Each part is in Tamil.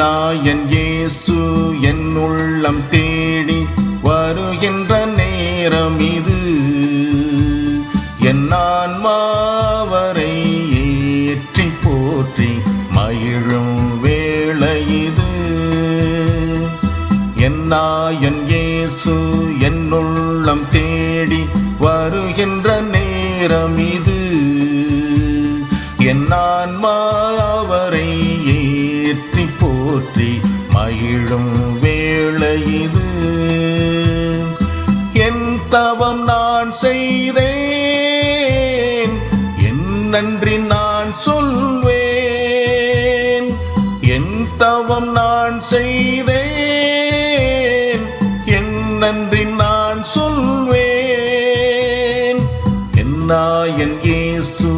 என்னாயன் இயேசு என் உள்ளம் தேடி வருகின்ற நேரம் இது. என் ஆன்மாவரை ஏற்றி போற்றி மகிழும் வேளை இது. என்னாயன் இயேசு என் உள்ளம் தேடி வருகின்ற நேரம் இது. என் ஆன்மாவரை போற்றி மகிழும் வேளை இது. என் தவம் நான் செய்தேன் என் நன்றி நான் சொல்வேன். என் தவம் நான் செய்தேன் என் நன்றி நான் சொல்வேன். என்னாயன் இயேசு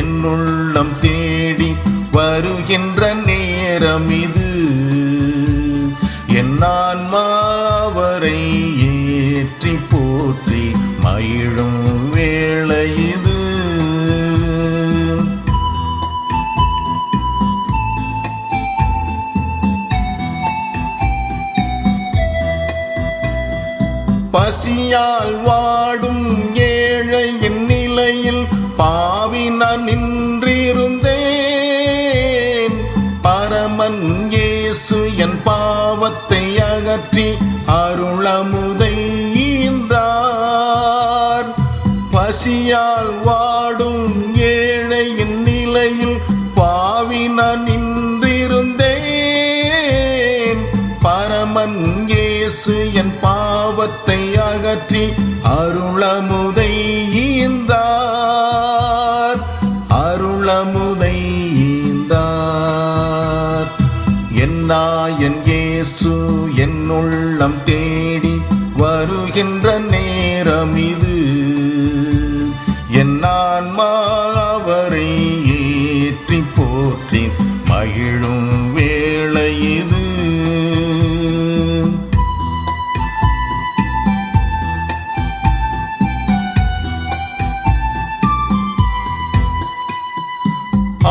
என் உள்ளம் தேடி வருகின்ற நேரம் இது. என் ஆன்மாவரை ஏற்றி போற்றி மயிழும் வேளை இது. பசியால் வாடும் ஏழையின் நிலையில் பாவி நான் நின்றிருந்தேன். பரமன் இயேசு என் பாவத்தை அகற்றி அருளமுதை ஈந்தார் பசியால் வாடும் ஏழையின் நிலையில் பாவி நின்றிருந்தேன். பரமன் இயேசு என் பாவத்தை அகற்றி அருளமுதை இயேசு என் உள்ளம் தேடி வருகின்ற நேரம் இது என் ஆன்மாவரை ஏற்றி போற்றி மகிழும் வேளை இது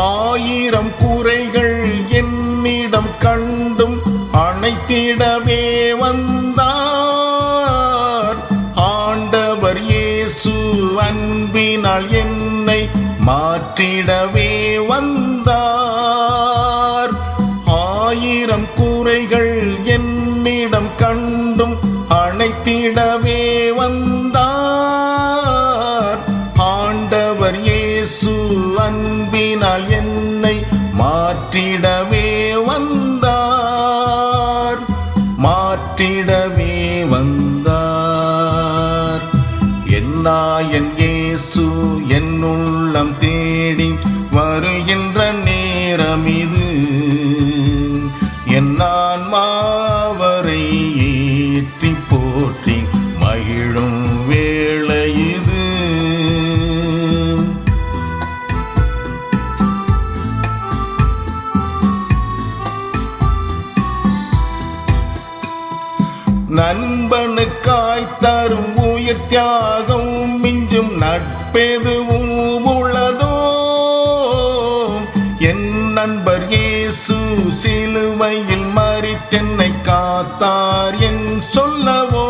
ஆயிரம் குறைகள் என்னிடம் கண் அணைத்திடவே வந்தார். ஆண்டவர் இயேசு அன்பினால் என்னை மாற்றிடவே வந்தார். ஆயிரம் குறைகள் என்னிடம் கண்டும் அணைத்திடவே வந்தார். ஆண்டவர் இயேசு அன்பினால் என்னாயன் இயேசு என் உள்ளம் தேடி வருகின்ற நேரம் இது. என் ஆன்மா நண்பனுக்காய் தரும் உயிர் தியாகம் மிஞ்சும் நட்பெதுவும் உள்ளதோ? என் நண்பர் இயேசு சிலுவையில் மறித்தென்னை காத்தார் என் சொல்லவோ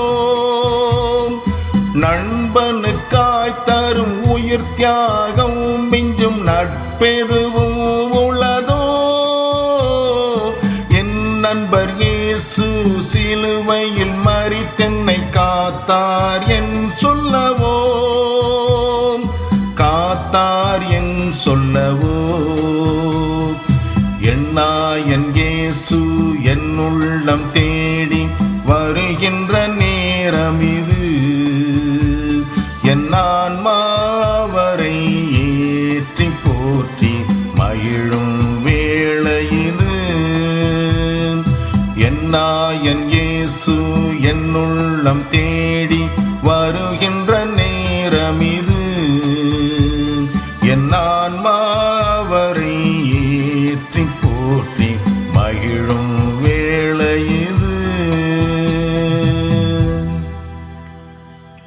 நண்பனுக்காய் தரும் உயிர் தியாகம் மிஞ்சும் நட்பெதுவும் இயேசு சிலுவையில் மறித்தென்னை காத்தார் என் சொல்லவோ காத்தார் என் சொல்லவோ என்னாயன் இயேசு என் உள்ளம் தேடி வருகின்ற நேரம் இது. என் ஆன்மாவரை ஏற்றி போற்றி மகிழும். நாயன் இயேசு என்னுள்ளம் தேடி வருகின்ற நேரமிது. என் ஆன்மாவரை ஏற்றி போற்றி